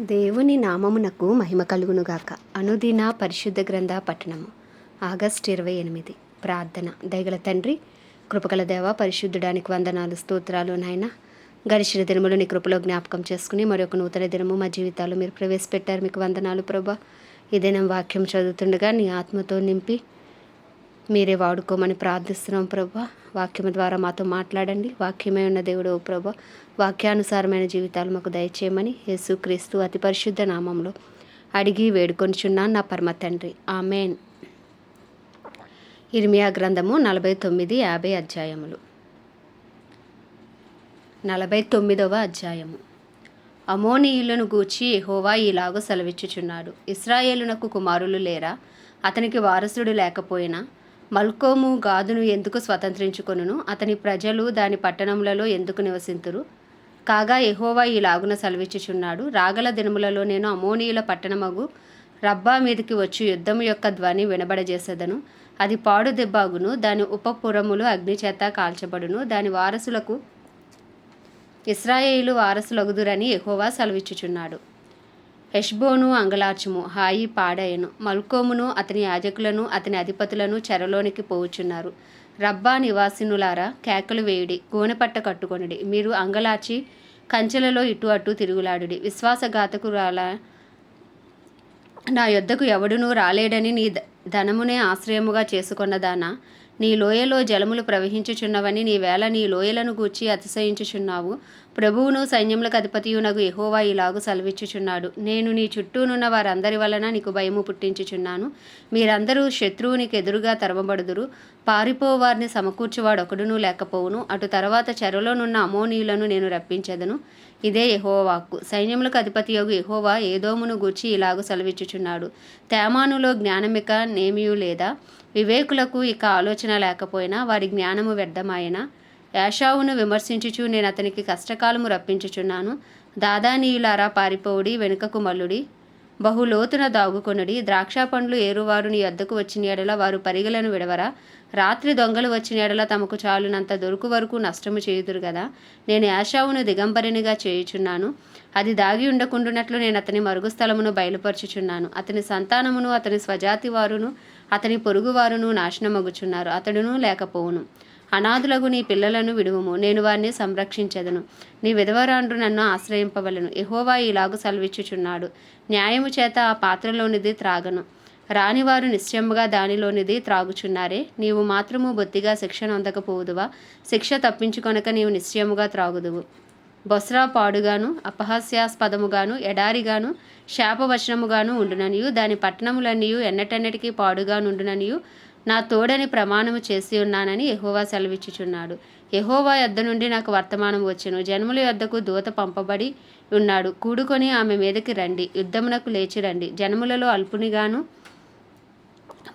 దేవుని నామమునకు మహిమ కలుగునుగాక. అనుదిన పరిశుద్ధ గ్రంథ పట్టణము. ఆగస్ట్ ఇరవై ఎనిమిది. ప్రార్థన. దయగల తండ్రి కృపగల దేవ పరిశుద్ధుడానికి వందనాలు స్తోత్రాలు నాయన. గడిచిన దినములు నీ కృపలో జ్ఞాపకం చేసుకుని మరొక నూతన దినము మా జీవితాలు మీరు ప్రవేశపెట్టారు. మీకు వందనాలు ప్రభా. ఈ దినం వాక్యం చదువుతుండగా నీ ఆత్మతో నింపి మీరే వాడుకోమని ప్రార్థిస్తున్నాం ప్రభా. వాక్యం ద్వారా మాతో మాట్లాడండి. వాక్యమే ఉన్న దేవుడు ప్రభా. వాక్యానుసారమైన జీవితాలు మాకు దయచేయమని యేసుక్రీస్తు అతి పరిశుద్ధ నామంలో అడిగి వేడుకొనిచున్నాను నా పరమ తండ్రి. ఆమెన్. ఇర్మియా గ్రంథము నలభై తొమ్మిది యాభై అధ్యాయములు. నలభై తొమ్మిదవ అధ్యాయము. అమోనీయులను గూర్చి హోవా ఈలాగు సెలవిచ్చుచున్నాడు. ఇస్రాయేలునకు కుమారులు లేరా? అతనికి వారసుడు లేకపోయినా మల్కోము గాదును ఎందుకు స్వతంత్రించుకొనును? అతని ప్రజలు దాని పట్టణములలో ఎందుకు నివసింతురు? కాగా యెహోవా ఈలాగున సెలవిచ్చుచున్నాడు. రాగల దినములలో నేను అమోనీయుల పట్టణమగు రబ్బా మీదకి వచ్చి యుద్ధము యొక్క ధ్వని వినబడజేసేదను. అది పాడు దెబ్బాగును. దాని ఉపపురములు అగ్నిచేత కాల్చబడును. దాని వారసులకు ఇస్రాయేలు వారసులగుదురని ఎహోవా సెలవిచ్చుచున్నాడు. హెష్బోను అంగలార్చుము హాయి పాడయను మల్కోమును అతని యాజకులను అతని అధిపతులను చెరలోనికి పోవుచున్నారు రబ్బా నివాసినులారా కేకలు వేయుడి గోనెపట్ట కట్టుకొనుడి. మీరు అంగలార్చి కంచెలలో ఇటు అటు తిరుగులాడుడి. విశ్వాసఘాతకురాల నా యొద్దకు ఎవడునూ రాలేడని నీ ధనమునే ఆశ్రయముగా చేసుకొన్నదానా నీ లోయలో జలములు ప్రవహించుచున్నవని నీ వేళ నీ లోయలను గూర్చి అతిశయించుచున్నావు. ప్రభువును సైన్యములకు అధిపతియునగు ఎహోవా ఇలాగు సెలవిచ్చుచున్నాడు. నేను నీ చుట్టూనున్న వారందరి వలన నీకు భయము పుట్టించుచున్నాను. మీరందరూ శత్రువునికి ఎదురుగా తరమబడుదురు పారిపోవారిని సమకూర్చువాడు ఒకడునూ లేకపోవును. అటు తర్వాత చెరలోనున్న అమోనీయులను నేను రప్పించెదను. ఇదే యహోవాక్కు సైన్యములకు అధిపతి యొగు యెహోవా ఏదోమును గూర్చి ఇలాగు సెలవిచ్చుచున్నాడు. తేమానులో జ్ఞానమిక నేమియు లేదా? వివేకులకు ఇక ఆలోచన లేకపోయినా వారి జ్ఞానము వ్యర్థమైన యాషావును విమర్శించుచు నేను అతనికి కష్టకాలము రప్పించుచున్నాను. దాదానీయులారా పారిపోవుడి వెనుకకు మల్లుడి బహులోతున దాగుకొనుడి ద్రాక్ష పండ్లు ఏరువారుని ఎద్దకు వచ్చిన ఎడల వారు పరిగలను విడవరా. రాత్రి దొంగలు వచ్చిన ఎడల తమకు చాలునంత దొరుకు వరకు నష్టము చేయుదురు కదా నేను యాషావును దిగంబరినిగా చేయుచున్నాను. అది దాగి ఉండకుండునట్లు నేను అతని మరుగు స్థలమును అతని సంతానమును అతని స్వజాతి వారును అతని పొరుగువారును నాశనమగుచున్నారు. అతడును లేకపోవును. అనాథులగు నీ పిల్లలను విడువుము నేను వారిని సంరక్షించదను. నీ విధవరాండ్రు నన్ను ఆశ్రయింపవలను. ఎహోవా ఇలాగు సెలవిచ్చుచున్నాడు. న్యాయము చేత ఆ పాత్రలోనిది త్రాగను. రానివారు నిశ్చయముగా దానిలోనిది త్రాగుచున్నారే. నీవు మాత్రము బొత్తిగా శిక్ష నొందకపోదువా శిక్ష తప్పించుకొనక నీవు నిశ్చయముగా త్రాగుదువు. బొస్రా పాడుగాను అపహాస్యాస్పదముగాను ఎడారిగాను శాపవచనముగాను ఉండుననియు దాని పట్టణములన్నీయు ఎన్నటెన్నటికీ పాడుగా నుండుననియు నా తోడని ప్రమాణము చేసి ఉన్నానని ఎహోవా సెలవిచ్చుచున్నాడు. ఎహోవా యొద్ద నుండి నాకు వర్తమానం వచ్చును. జన్ముల యొద్దకు దూత పంపబడి ఉన్నాడు. కూడుకొని ఆమె మీదకి రండి. యుద్ధమునకు లేచి రండి. జన్ములలో అల్పునిగాను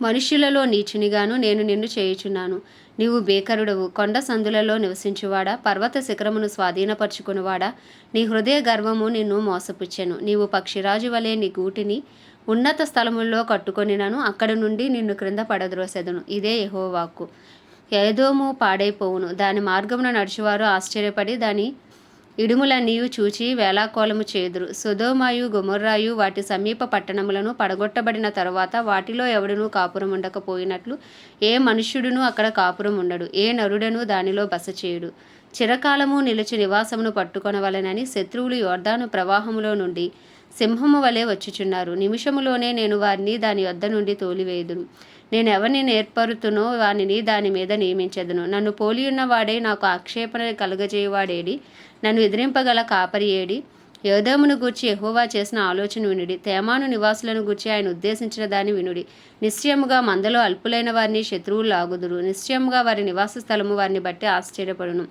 మనుష్యులలో నీచునిగాను నేను నిన్ను చేయుచున్నాను. నీవు బేకరుడవు. కొండ సందులలో నివసించువాడా? పర్వత శిఖరమును స్వాధీనపరుచుకునివాడా? నీ హృదయ గర్వము నిన్ను మోసపుచ్చెను. నీవు పక్షిరాజు వలె నీ గూటిని ఉన్నత స్థలముల్లో కట్టుకొనినను. అక్కడ నుండి నిన్ను క్రింద పడద్రోసెదను. ఇదే యెహోవాకు. ఏదోము పాడైపోవును. దాని మార్గమున నడుచువారు ఆశ్చర్యపడి దాని ఇడుములన్నీయు చూచి వేలాకోలము చేదురు. సుధోమాయు గుమర్రాయు వాటి సమీప పట్టణములను పడగొట్టబడిన తరువాత వాటిలో ఎవడునూ కాపురం ఉండకపోయినట్లు ఏ మనుష్యుడును అక్కడ కాపురం ఉండడు. ఏ నరుడను దానిలో బస చేయుడు. చిరకాలము నిలిచి నివాసమును పట్టుకొనవలెనని శత్రువులు యోర్ధాను ప్రవాహములో నుండి సింహము వలె వచ్చుచున్నారు. నిమిషములోనే నేను వారిని దాని వద్ద నుండి తోలివేయుదును. నేను ఎవరిని నేర్పరుతునో వానిని దాని మీద నియమించదును. నన్ను పోలియున్న వాడే నాకు ఆక్షేపణ కలుగజేయువాడేడి. నన్ను ఎదిరింపగల కాపరి ఏడి. యోధమును గూర్చి ఎహోవా చేసిన ఆలోచన వినుడి. తేమాను నివాసులను గూర్చి ఆయన ఉద్దేశించిన దాన్ని వినుడి. నిశ్చయముగా మందలో అల్పులైన వారిని శత్రువులు లాగుదురు. నిశ్చయముగా వారి నివాస స్థలము వారిని బట్టి ఆశ్చర్యపడును.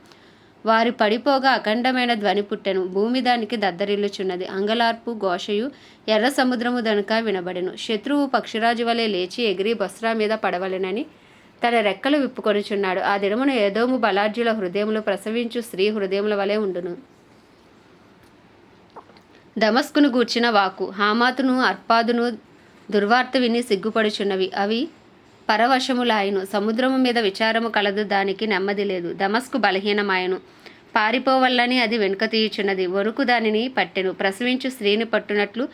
వారి పడిపోగా అఖండమైన ధ్వని పుట్టెను. భూమి దానికి దద్దరిల్లుచున్నది. అంగలార్పు ఘోషయు ఎర్ర సముద్రము దనుక వినబడెను. శత్రువు పక్షిరాజు వలె లేచి ఎగిరి బస్రా మీద పడవలెనని తన రెక్కలు విప్పుకొనుచున్నాడు. ఆ దినమును ఏదోము బలార్జుల హృదయములు ప్రసవించు స్త్రీ హృదయముల వలె ఉండును. దమస్కును గూర్చిన వాకు హామాతును అర్పాదును దుర్వార్త విని సిగ్గుపడుచున్నవి. అవి పరవశములాయను. సముద్రము మీద విచారము కలదు దానికి నెమ్మది లేదు. దమస్కు బలహీనమాయను. పారిపోవల్లని అది వెనుక తీయుచున్నది. వరకు దానిని పట్టెను. ప్రసవించు స్త్రీని పట్టునట్లు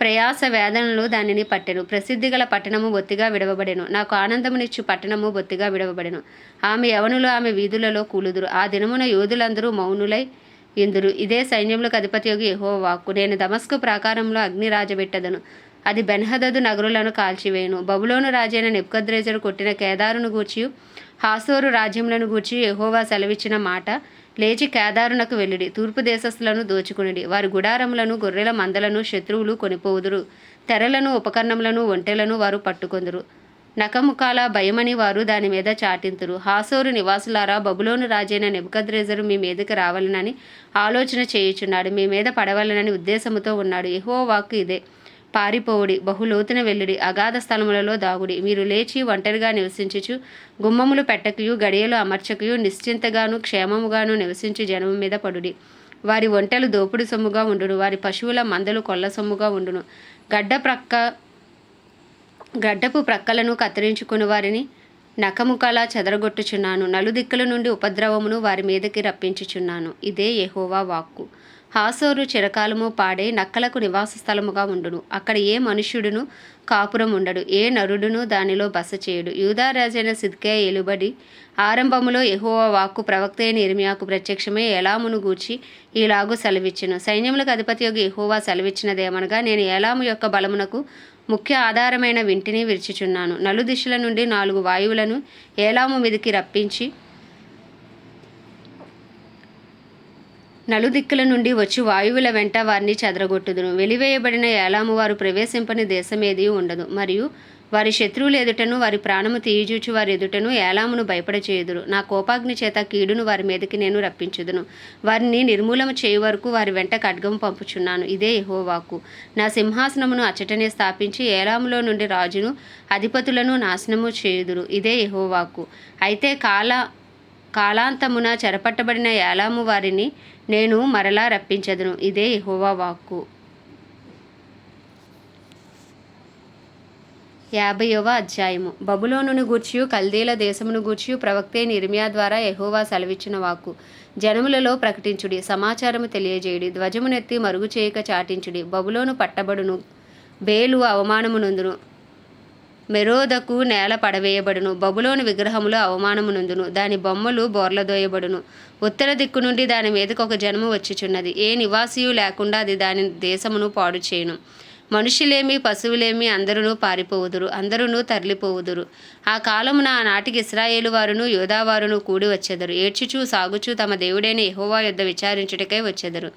ప్రయాస వేదనలు దానిని పట్టెను. ప్రసిద్ధి గల పట్టణము బొత్తిగా విడవబడెను. నాకు ఆనందమునిచ్చు పట్టణము బొత్తిగా విడవబడెను. ఆమె యవనులు ఆమె వీధులలో కూలుదురు. ఆ దినమున యోధులందరూ మౌనులై ఇందురు ఇదే సైన్యములకు అధిపతి యోగి యెహో వాక్కు. నేను దమస్కు ప్రాకారంలో అగ్ని రాజబెట్టదను అది బెన్హదదు నగరులను కాల్చివేయును. బబులోను రాజైన నెప్కద్రేజరు కొట్టిన కేదారును గూర్చి హాసోరు రాజ్యములను గూర్చి యహోవా సెలవిచ్చిన మాట లేచి కేదారునకు వెళ్ళిడి తూర్పు దేశస్థులను దోచుకునిడి. వారి గుడారములను గొర్రెల మందలను శత్రువులు కొనిపోవుదురు. తెరలను ఉపకరణములను ఒంటెలను వారు పట్టుకొందురు. నకముఖాల భయమని వారు దాని మీద చాటింతురు. హాసోరు నివాసులారా బబులోను రాజైన నెబద్రేజరు మీ మీదకి రావాలనని ఆలోచన చేయుచున్నాడు. మీ మీద పడవాలనని ఉద్దేశముతో ఉన్నాడు. ఎహో ఇదే. పారిపోవుడి బహులోతున వెల్లుడి అగాధ స్థలములలో దాగుడి. మీరు లేచి ఒంటరిగా నివసించుచు గుమ్మములు పెట్టకయు గడియలు అమర్చకయు నిశ్చింతగాను క్షేమముగాను నివసించు జనము మీద పడుడి. వారి ఒంటెలు దోపుడు సొమ్ముగా ఉండును వారి పశువుల మందలు కొల్ల సొమ్ముగా ఉండును. గడ్డ ప్రక్క గడ్డపు ప్రక్కలను కత్తిరించుకుని వారిని నకముకలా చెదరగొట్టుచున్నాను. నలుదిక్కుల నుండి ఉపద్రవమును వారి మీదకి రప్పించుచున్నాను. ఇదే యెహోవా వాక్కు. హాసోరు చిరకాలము పాడే నక్కలకు నివాస స్థలముగా ఉండును. అక్కడ ఏ మనుష్యుడును కాపురం ఉండడు. ఏ నరుడును దానిలో బస చేయడు. యూదారాజైన సిద్కే ఎలుబడి ఆరంభములో ఎహోవ వాక్కు ప్రవక్త అయిన ఇర్మియాకు ప్రత్యక్షమై ఎలామును గూర్చి ఈలాగు సెలవిచ్చును. సైన్యములకు అధిపతి యొక్క ఎహోవా సెలవిచ్చినదేమనగా నేను ఏలాము యొక్క బలమునకు ముఖ్య ఆధారమైన వింటిని విరిచిచున్నాను. నలుదిశల నుండి నాలుగు వాయువులను ఏలాము మీదికి రప్పించి నలుదిక్కుల నుండి వచ్చి వాయువుల వెంట వారిని చెదరగొట్టుదును. వెలివేయబడిన ఏలాము వారు ప్రవేశింపని దేశమేది ఉండదు. మరియు వారి శత్రువులు ఎదుటను వారి ప్రాణము తీయజూచి వారి ఎదుటను ఏలామును భయపడచేయుదురు. నా కోపాగ్ని చేత కీడును వారి మీదకి నేను రప్పించుదును. వారిని నిర్మూలన చేయు వరకు వారి వెంట ఖడ్గము పంపుచున్నాను. ఇదే యహోవాకు. నా సింహాసనమును అచ్చటనే స్థాపించి ఏలాములో నుండి రాజును అధిపతులను నాశనము చేయుదురు. ఇదే యహోవాకు. అయితే కాల కాలాంతమున చెరపట్టబడిన ఏలాము వారిని నేను మరలా రప్పించదును. ఇదే యెహోవా వాక్కు. యాభైవ అధ్యాయము. బబులోనును గూర్చియు కల్దీల దేశమును గూర్చియు ప్రవక్తే నిర్మియా ద్వారా ఎహోవా సెలవిచ్చిన వాక్కు. జనములలో ప్రకటించుడి సమాచారము తెలియజేయుడి ధ్వజమునెత్తి మరుగు చేయక చాటించుడి బబులోను పట్టబడును బేలు అవమానమునందును. మెరోదకు నేల పడవేయబడును. బబులోని విగ్రహములు అవమానమునందును దాని బొమ్మలు బోర్లదోయబడును. ఉత్తర దిక్కు నుండి దాని మీదకు ఒక జన్మ వచ్చుచున్నది. ఏ నివాసియు లేకుండా అది దాని దేశమును పాడు చేయును మనుషులేమి పశువులేమి అందరూ పారిపోవుదురు. అందరూ తరలిపోవుదురు. ఆ కాలమున ఆనాటికి ఇస్రాయేలు వారును యోధావారును కూడి వచ్చెదరు. ఏడ్చుచూ సాగుచూ తమ దేవుడైన ఎహోవా యొద్ద విచారించుటకై వచ్చెదరు.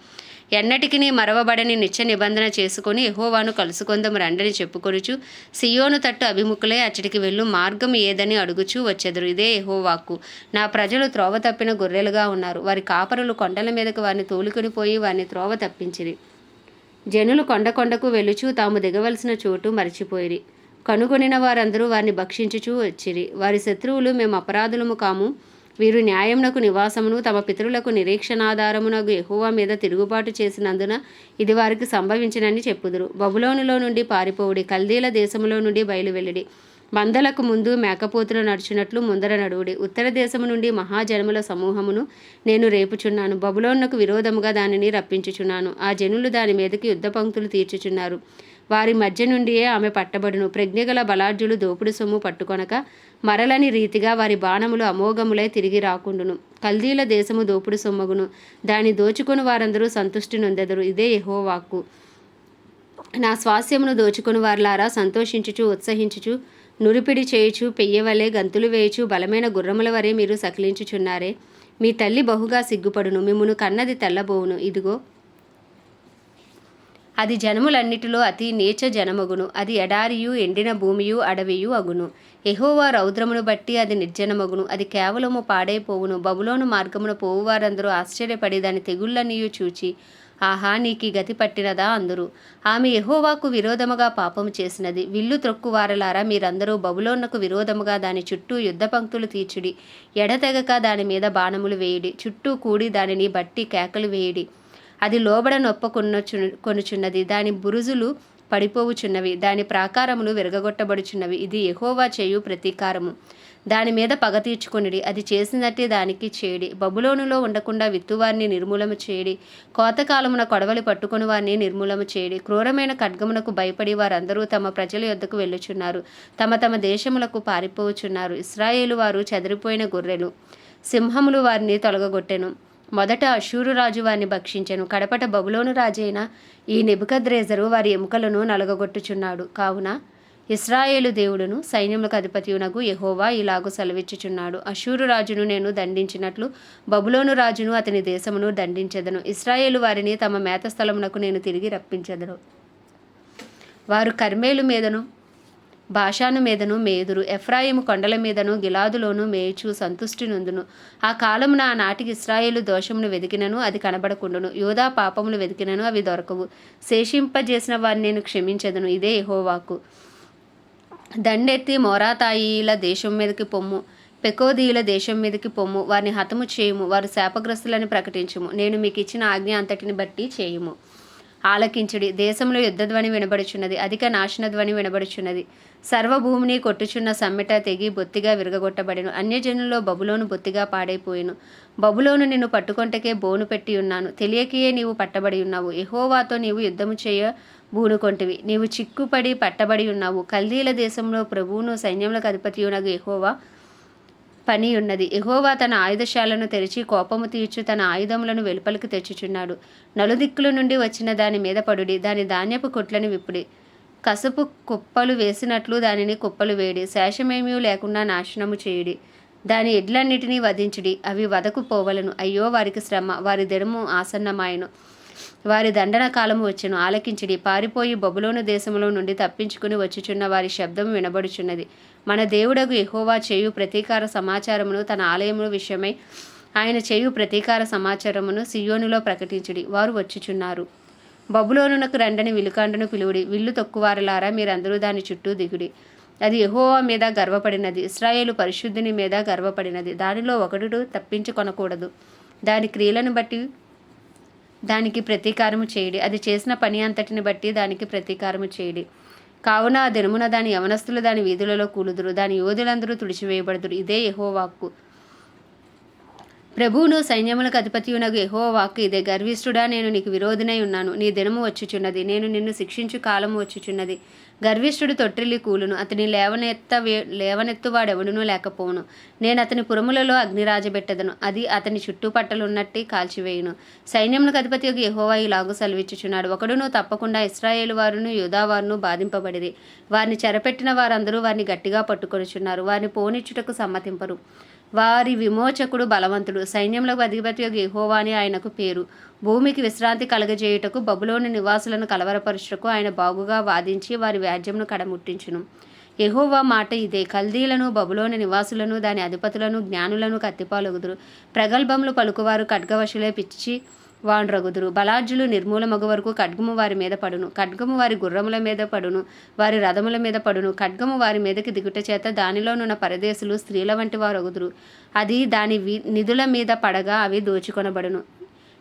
ఎన్నటికి మరవబడని నిత్య నిబంధన చేసుకొని ఎహోవాను కలుసుకొందం రండని చెప్పుకొనుచు సియోను తట్టు అభిముఖులై అచ్చటికి వెళ్ళు మార్గం ఏదని అడుగుచూ వచ్చెదరు. ఇదే ఎహోవాకు నా ప్రజలు త్రోవ తప్పిన గొర్రెలుగా ఉన్నారు. వారి కాపరులు కొండల మీదకు వారిని తోలుకొని పోయి వారిని త్రోవ తప్పించిరి. జనులు కొండ కొండకు వెలుచు తాము దిగవలసిన చోటు మరిచిపోయిరి. కనుగొనిన వారందరూ వారిని భక్షించుచూ వచ్చిరి. వారి శత్రువులు మేము అపరాధులము కాము. వీరు న్యాయమునకు నివాసమును తమ పితరులకు నిరీక్షణాధారమునకు ఎహువ మీద తిరుగుబాటు చేసినందున ఇది వారికి సంభవించినని చెప్పుదురు. బబులోనులో నుండి పారిపోవుడి కల్దీల దేశములో నుండి బయలువెళ్ళిడి. మందలకు ముందు మేకపోతులు నడుచున్నట్లు ముందర నడువుడి. ఉత్తర దేశము నుండి మహాజనముల సమూహమును నేను రేపుచున్నాను. బబులోన్నకు విరోధముగా దానిని రప్పించుచున్నాను. ఆ జనులు దాని మీదకి యుద్ధ పంక్తులు తీర్చుచున్నారు. వారి మధ్య నుండియే ఆమె పట్టబడును. ప్రజ్ఞగల బలార్జులు దోపుడు సొమ్ము పట్టుకొనక మరలని రీతిగా వారి బాణములు అమోఘములై తిరిగి రాకుండును. కల్దీల దేశము దోపుడు సొమ్మగును. దాని దోచుకుని వారందరూ సంతుష్టి నొందెదరు. ఇదే యెహోవాక్కు నా స్వాస్యమును దోచుకుని వారిలారా సంతోషించుచు ఉత్సహించుచు నురిపిడి చేయుచు పెయ్యవలే గంతులు వేయుచు బలమైన గుర్రముల వరే మీరు సకిలించుచున్నారే. మీ తల్లి బహుగా సిగ్గుపడును. మిమ్మును కన్నది తెల్లబోవును. ఇదిగో అది జనములన్నిటిలో అతి నీచ జనమగును. అది ఎడారియు ఎండిన భూమియు అడవియు అగును. ఎహోవా రౌద్రమును బట్టి అది నిర్జనమగును. అది కేవలము పాడైపోవును. బబులోను మార్గమున పోవువారందరూ ఆశ్చర్యపడి దాని తెగుళ్ళనియు చూచి ఆహా నీకి గతి పట్టినదా? అందరు. ఆమె ఎహోవాకు విరోధముగా పాపము చేసినది. విల్లు త్రొక్కువారలారా మీరందరూ బబులోన్నకు విరోధముగా దాని చుట్టూ యుద్ధ పంక్తులు తీర్చుడి. ఎడతెగక దాని మీద బాణములు వేయుడి. చుట్టూ కూడి దానిని బట్టి కేకలు వేయుడి. అది లోబడ నొప్పకొనొచ్చు కొనుచున్నది. దాని బురుజులు పడిపోవుచున్నవి. దాని ప్రాకారములు విరగగొట్టబడుచున్నవి. ఇది ఎహోవా చేయు ప్రతీకారము. దాని మీద పగ తీర్చుకొనిడి. అది చేసినట్టే దానికి చేయడి బబులోనులో ఉండకుండా విత్తువారిని నిర్మూలము చేయడి కోతకాలమున కొడవలి పట్టుకుని వారిని నిర్మూలము చేయడి క్రూరమైన ఖడ్గమునకు భయపడి వారందరూ తమ ప్రజల యొద్దకు వెళ్ళుచున్నారు. తమ తమ దేశములకు పారిపోవచున్నారు. ఇస్రాయేలు వారు చెదిరిపోయిన గొర్రెలు. సింహములు వారిని తొలగగొట్టెను. మొదట అశూరు రాజు వారిని భక్షించెను. కడపట బబులోను రాజైన ఈ నెబుకద్రేజరు వారి ఎముకలను నలగగొట్టుచున్నాడు. కావున ఇస్రాయేలు దేవుడును సైన్యములకు అధిపతియునకు యహోవా ఇలాగు సెలవిచ్చుచున్నాడు. అశూరు రాజును నేను దండించినట్లు బబులోను రాజును అతని దేశమును దండించెదను. ఇస్రాయేలు వారిని తమ మేత స్థలమునకు నేను తిరిగి రప్పించెదను. వారు కర్మేలు మీదను భాషాను మీదను మేదురు ఎఫ్రాయిము కొండల మీదను గిలాదులోను మేచు సంతుష్టి నుందును. ఆ కాలమున ఆ నాటికి ఇస్రాయేలు దోషమును వెదికినను అది కనబడకుండును. యోధా పాపములు వెదికినను అవి దొరకవు. శేషింపజేసిన వారిని నేను క్షమించదును ఇదే ఎహోవాకు దండెత్తి మోరాతాయిల దేశం మీదకి పొమ్ము పెకోదీయుల దేశం మీదకి పొమ్ము. వారిని హతము చేయుము వారు శాపగ్రస్తులని ప్రకటించుము. నేను మీకు ఇచ్చిన ఆజ్ఞ అంతటిని బట్టి చేయుము. ఆలకించుడి. దేశంలో యుద్ధధ్వని వినబడుచున్నది. అధిక నాశన ధ్వని వినబడుచున్నది. సర్వభూమిని కొట్టుచున్న సమ్మెట తెగి బొత్తిగా విరగగొట్టబడెను. అన్యజనుల్లో బబులోను బొత్తిగా పాడైపోయెను. బబులోను నిన్ను పట్టుకొంటకే బోను పెట్టి ఉన్నాను. తెలియకయే నీవు పట్టబడి ఉన్నావు. ఎహోవాతో నీవు యుద్ధము చేయ బూనుకొంటివి నీవు చిక్కుపడి పట్టబడి ఉన్నావు. కల్దీల దేశంలో ప్రభువును సైన్యములకు అధిపతియునగు ఎహోవా పని ఉన్నది. ఎహోవా తన ఆయుధశాలను తెరిచి కోపము తీర్చు తన ఆయుధములను వెలుపలికి తెచ్చుచున్నాడు. నలుదిక్కుల నుండి వచ్చిన దాని మీద పడుడి. దాని ధాన్యపు కొట్లను విప్పుడి. కసపు కుప్పలు వేసినట్లు దానిని కుప్పలు వేడి. శేషమేమీ లేకుండా నాశనము చేయుడి. దాని ఎడ్లన్నిటినీ వధించుడి. అవి వదకు పోవలను. అయ్యో వారికి శ్రమ. వారి దినము ఆసన్నమాయను. వారి దండన కాలము వచ్చును. ఆలకించిడి. పారిపోయి బబులోను దేశంలో నుండి తప్పించుకుని వచ్చుచున్న వారి శబ్దం వినబడుచున్నది. మన దేవుడగు ఎహోవా చేయు ప్రతీకార సమాచారమును తన ఆలయము విషయమై ఆయన చేయు ప్రతీకార సమాచారమును సియోనులో ప్రకటించుడి. వారు వచ్చుచున్నారు. బబులోనునకు రండని విలుకాండను పిలువుడి. విల్లు తొక్కువారలారా మీరందరూ దాని చుట్టూ దిగుడి. అది ఎహోవా మీద గర్వపడినది. ఇస్రాయేలు పరిశుద్ధిని మీద గర్వపడినది. దానిలో ఒకడు తప్పించుకొనకూడదు. దాని క్రియలను బట్టి దానికి ప్రతీకారము చేయడి. అది చేసిన పని అంతటిని బట్టి దానికి ప్రతీకారము చేయడి. కావున ఆ దినమున దాని యవనస్తులు దాని వీధులలో కూలుదురు. దాని యోధులందరూ తుడిచివేయబడుదురు. ఇదే యెహోవాక్కు ప్రభువును సైన్యములకు అధిపతియునగు ఎహో వాక్కు ఇదే. గర్విష్ఠుడా నేను నీకు విరోధినై ఉన్నాను. నీ దినము వచ్చుచున్నది. నేను నిన్ను శిక్షించు కాలము వచ్చుచున్నది. గర్విష్ఠుడు తొట్టిల్లి కూలును. అతని లేవనెత్త లేవనెత్తువాడెవడునూ లేకపోవును. నేను అతని పురములలో అగ్నిరాజబెట్టదను అది అతని చుట్టుపట్టలున్నట్టి కాల్చివేయును. సైన్యములకు అధిపతి యొక్క యెహోవా ఇలాగు సెలవిచ్చుచున్నాడు. ఒకడును తప్పకుండా ఇస్రాయేల్ వారును యూదావారును బాధింపబడిరి. వారిని చెరపెట్టిన వారందరూ వారిని గట్టిగా పట్టుకొనుచున్నారు. వారిని పోనిచ్చుటకు సమ్మతింపరు. వారి విమోచకుడు బలవంతుడు. సైన్యంలో అధిపతి యొక్క అని ఆయనకు పేరు. భూమికి విశ్రాంతి కలగజేయుటకు బబులోని నివాసులను కలవరపరుచుటకు ఆయన బాగుగా వాదించి వారి వ్యాజ్యంను కడముట్టించును. ఎహోవా మాట ఇదే. కల్దీలను బబులోని నివాసులను దాని అధిపతులను జ్ఞానులను కత్తిపాలగుదురు. ప్రగల్భములు పలుకువారు ఖడ్గవశులే పిచ్చి వాండ్రగుదురు. బలార్జులు నిర్మూలమగు వరకు ఖడ్గము వారి మీద పడును. ఖడ్గము వారి గుర్రముల మీద పడును. వారి రథముల మీద పడును. ఖడ్గము వారి మీదకి దిగుట చేత దానిలోనున్న పరదేశులు స్త్రీల వంటి వారు అగుదురు అది దాని వి నిధుల మీద పడగా అవి దోచుకొనబడును.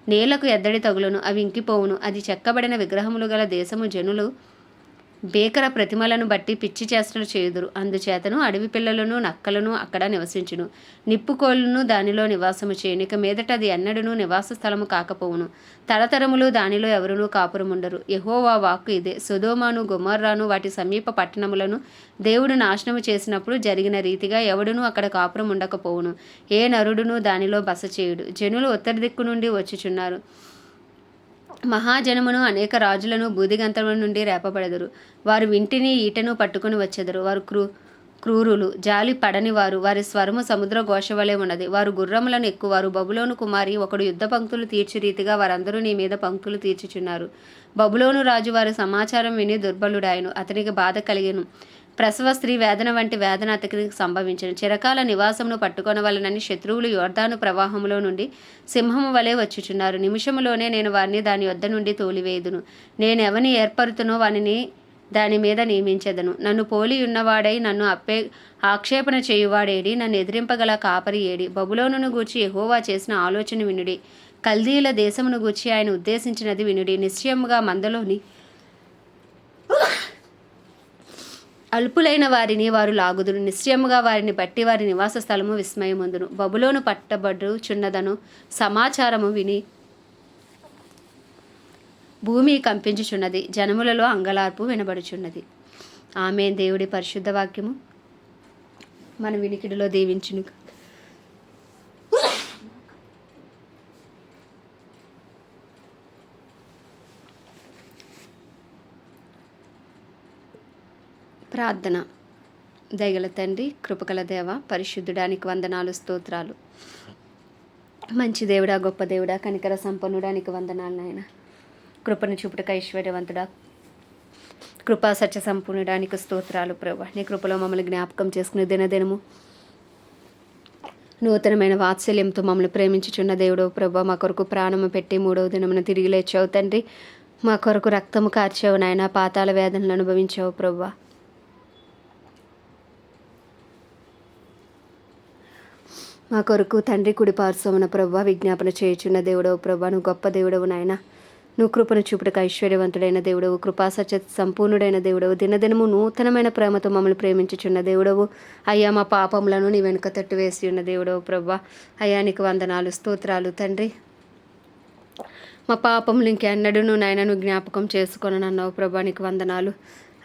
నేలకు ఎద్దడి తగులును. అవి ఇంకిపోవును. అది చెక్కబడిన విగ్రహములు గల దేశము జనులు భీకర ప్రతిమలను బట్టి పిచ్చి చేష్టలు చేయుదురు. అందుచేతను అడవి పిల్లలను నక్కలను అక్కడ నివసించును. నిప్పుకోళ్ళను దానిలో నివాసము చేయను. ఇక మీదట అది ఎన్నడను నివాస స్థలము కాకపోవును. తరతరములు దానిలో ఎవరునూ కాపురముండరు. యహోవా వాక్కు ఇదే. సుధోమాను గుమర్రాను వాటి సమీప పట్టణములను దేవుడు నాశనము చేసినప్పుడు జరిగిన రీతిగా ఎవడునూ అక్కడ కాపురం ఉండకపోవును ఏ నరుడును దానిలో బస చేయుడు జనులు ఉత్తర దిక్కు నుండి వచ్చుచున్నారు. మహాజనమును అనేక రాజులను బూదిగంతముల నుండి రేపబడెదరు. వారు వింటిని ఈటను పట్టుకుని వచ్చెదరు. వారు క్రూ క్రూరులు. జాలి పడని వారు. వారి స్వరము సముద్ర ఘోషవలే ఉన్నది. వారు గుర్రములను ఎక్కువ వారు బబులోను కుమారి ఒకడు యుద్ధ పంక్తులు తీర్చు రీతిగా వారందరూ నీ మీద పంక్తులు తీర్చుచున్నారు. బబులోను రాజు వారి సమాచారం విని దుర్బలుడాయను. అతనికి బాధ కలిగెను. ప్రసవ స్త్రీ వేదన వంటి వేదన అతనికి సంభవించను చిరకాల నివాసమును పట్టుకొనవలనని శత్రువులు యోర్ధాను ప్రవాహంలో నుండి సింహము వలె వచ్చుచున్నారు. నిమిషములోనే నేను వారిని దాని వద్ద నుండి తోలివేయుదును. నేను ఏర్పరుతునో వానిని దాని మీద నియమించెదను. నన్ను పోలి ఉన్నవాడై నన్ను అప్పే ఆక్షేపణ చేయువాడేడి. నన్ను ఎదిరింపగల కాపరి ఏడి. బబులోనును గూర్చి ఎహోవా చేసిన ఆలోచన వినుడి. కల్దీల దేశమును గూర్చి ఆయన ఉద్దేశించినది వినుడి. నిశ్చయముగా మందలోని అల్పులైన వారిని వారు లాగుదురు. నిశ్చయముగా వారిని బట్టి వారి నివాస స్థలము విస్మయముందును. బబులోను పట్టబడు చున్నదను సమాచారము విని భూమి కంపించుచున్నది. జనములలో అంగలార్పు వినబడుచున్నది. ఆమె దేవుడి పరిశుద్ధ వాక్యము. మన వినికిడిలో దీవించును ప్రార్థన. దయగల తండ్రి కృపకల దేవ పరిశుద్ధుడానికి వందనాలు స్తోత్రాలు. మంచి దేవుడా గొప్ప దేవుడా కనికర సంపన్నుడానికి వందనాలు నాయన. కృపను చూపుటక ఐశ్వర్యవంతుడా. కృపా సత్య సంపూర్ణడానికి స్తోత్రాలు ప్రభా. నీ కృపలో మమ్మల్ని జ్ఞాపకం చేసుకునే దినదినము. నూతనమైన వాత్సల్యంతో మమ్మల్ని ప్రేమించుచున్న దేవుడో ప్రభా మా కొరకు ప్రాణము పెట్టి మూడవ దినమున తిరిగి లేచావు తండ్రి. మా కొరకు రక్తము కార్చావు నాయన పాతాల వేదనలు అనుభవించావు ప్రభా. మా కొరకు తండ్రి కుడి పార్శ్వమున ప్రభా విజ్ఞాపన చేయుచున్న దేవుడవు ప్రభా నువ్వు గొప్ప దేవుడవు నాయన. నువ్వు కృపను చూపుటకు ఐశ్వర్యవంతుడైన దేవుడవు కృపా సత్య సంపూర్ణుడైన దేవుడవు. దినదినము నూతనమైన ప్రేమతో మమ్మల్ని ప్రేమించుచున్న దేవుడవు. అయ్యా మా పాపములను నీ వెనుక తట్టు వేసి ఉన్న దేవుడవు ప్రభా అయ్యా నీకు వందనాలు స్తోత్రాలు తండ్రి. మా పాపములు ఇంకెన్నడూను నాయనను జ్ఞాపకం చేసుకొని అన్నావు ప్రభా నీకు వందనాలు.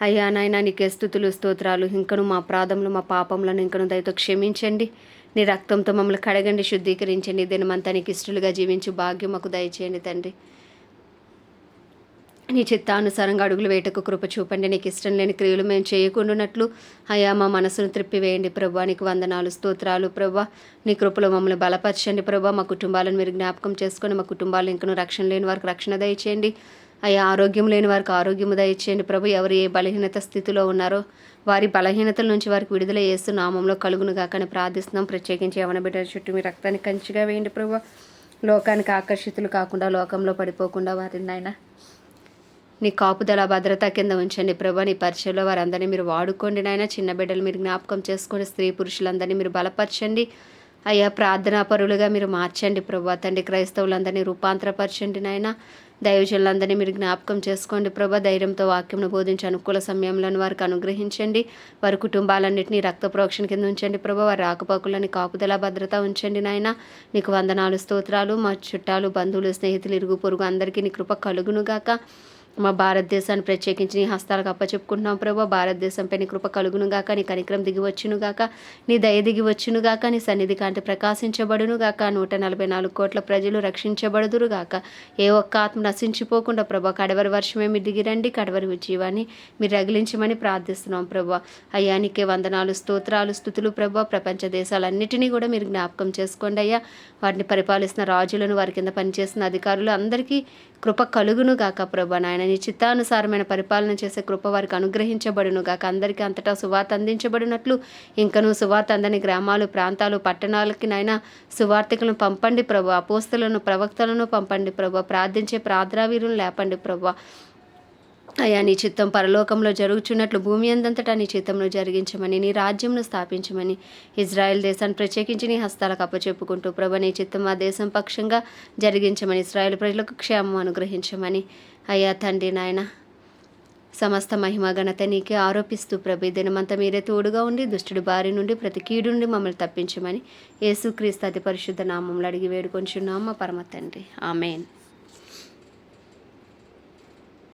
అయ్యా నాయన నీకే స్థుతులు స్తోత్రాలు. ఇంకను మా ప్రాధములు మా పాపములను ఇంకను దయతో క్షమించండి. నీ రక్తంతో మమ్మల్ని కడగండి శుద్ధీకరించండి దినమంతా నీకు ఇష్టలుగా జీవించు భాగ్యం మాకు దయచేయండి తండ్రి. నీ చిత్తానుసారంగా అడుగులు వేటకు కృప చూపండి నీకు ఇష్టం లేని క్రియలు మేము చేయకుండానట్లు. అయా మా మనసును త్రిప్పివేయండి ప్రభా నీకు వందనాలు స్తోత్రాలు ప్రభా. నీ కృపలో మమ్మల్ని బలపరచండి ప్రభా. మా కుటుంబాలను మీరు జ్ఞాపకం చేసుకొని మా కుటుంబాలు ఇంకను రక్షణ లేని వారికి రక్షణ దయచేయండి. అయ్యా ఆరోగ్యం లేని వారికి ఆరోగ్యము దయచేయండి ప్రభు. ఎవరు ఏ బలహీనత స్థితిలో ఉన్నారో వారి బలహీనతల నుంచి వారికి విడుదల చేస్తూ నామంలో కలుగును కాకని ప్రార్థిస్తున్నాం. ప్రత్యేకించి యవన బిడ్డల చుట్టూ మీ రక్తాన్ని కంచిగా వేయండి ప్రభు. లోకానికి ఆకర్షితులు కాకుండా లోకంలో పడిపోకుండా వారిని నాయన నీ కాపుదల భద్రత కింద ఉంచండి ప్రభా. నీ పరిచయంలో వారందరినీ మీరు వాడుకోండి నాయన. చిన్న బిడ్డలు మీరు జ్ఞాపకం చేసుకోండి స్త్రీ పురుషులందరినీ మీరు బలపరచండి. అయ్యా ప్రార్థనా పరులుగా మీరు మార్చండి ప్రభా. తండ్రి క్రైస్తవులందరినీ రూపాంతరపరచండి నాయన. దైవజనులందరినీ మీరు జ్ఞాపకం చేసుకోండి. ప్రభ ధైర్యంతో వాక్యంను బోధించి అనుకూల సమయంలో వారికి అనుగ్రహించండి. వారి కుటుంబాలన్నింటినీ రక్త ప్రోక్షణ కింద ఉంచండి. ప్రభ వారి ఆకుపాకులని కాపుదల భద్రత ఉంచండి నాయన. నీకు వందనాలు స్తోత్రాలు. మా చుట్టాలు బంధువులు స్నేహితులు ఇరుగు పొరుగు అందరికీ నీ కృప కలుగునుగాక. మా భారతదేశాన్ని ప్రత్యేకించి నీ హస్తాలకు అప్పచెప్పుకుంటున్నాం ప్రభా. భారతదేశంపై నీ కృప కలుగును గాక నీ కనిక్రమం దిగి వచ్చును గాక నీ దయ దిగి వచ్చును గాక నీ సన్నిధి కాంతి ప్రకాశించబడును గాక నూట నలభై నాలుగు కోట్ల ప్రజలు రక్షించబడుదురు గాక. ఏ ఒక్క ఆత్మ నశించిపోకుండా ప్రభా కడవరి వర్షమే మీరు దిగిరండి కడవరి జీవాన్ని మీరు రగిలించమని ప్రార్థిస్తున్నాం ప్రభా. అయ్యా నీకే వందనాలు స్తోత్రాలు స్థుతులు ప్రభా. ప్రపంచ దేశాలన్నిటినీ కూడా మీరు జ్ఞాపకం చేసుకోండి అయ్యా. వాటిని పరిపాలిస్తున్న రాజులను వారి కింద పనిచేస్తున్న అధికారులు అందరికీ కృప కలుగును గాక ప్రభా నాయన. నీ చిత్తానుసారమైన పరిపాలన చేసే కృప వారికి అనుగ్రహించబడును గాక అందరికీ అంతటా సువార్త అందించబడినట్లు ఇంకను సువార్త అందని గ్రామాలు ప్రాంతాలు పట్టణాలకి నాయన సువార్థికులను పంపండి ప్రభు. అపోస్తులను ప్రవక్తలను పంపండి ప్రభు. ప్రార్థించే ప్రార్థనావీరులను లేపండి ప్రభు. అయ్యా నీ చిత్తం పరలోకంలో జరుగుచున్నట్లు భూమి అందంతటా నీ చిత్తంలో జరిగించమని నీ రాజ్యంను స్థాపించమని ఇజ్రాయెల్ దేశాన్ని ప్రత్యేకించి నీ హస్తాలకు అప్పచెప్పుకుంటూ ప్రభ నీ చిత్తం ఆ దేశం పక్షంగా జరిగించమని ఇజ్రాయెల్ ప్రజలకు క్షేమం అనుగ్రహించమని అయ్యా తండ్రి నాయన సమస్త మహిమ ఘనత నీకే ఆరోపిస్తూ ప్రభు దినమంతా మీరే తోడుగా ఉండి దుష్టుడి బారి నుండి ప్రతి కీడు నుండి మమ్మల్ని తప్పించమని యేసుక్రీస్తు అతి పరిశుద్ధ నామంలో అడిగి వేడుకొంచున్నాం మా పరమ తండ్రి. ఆమెన్.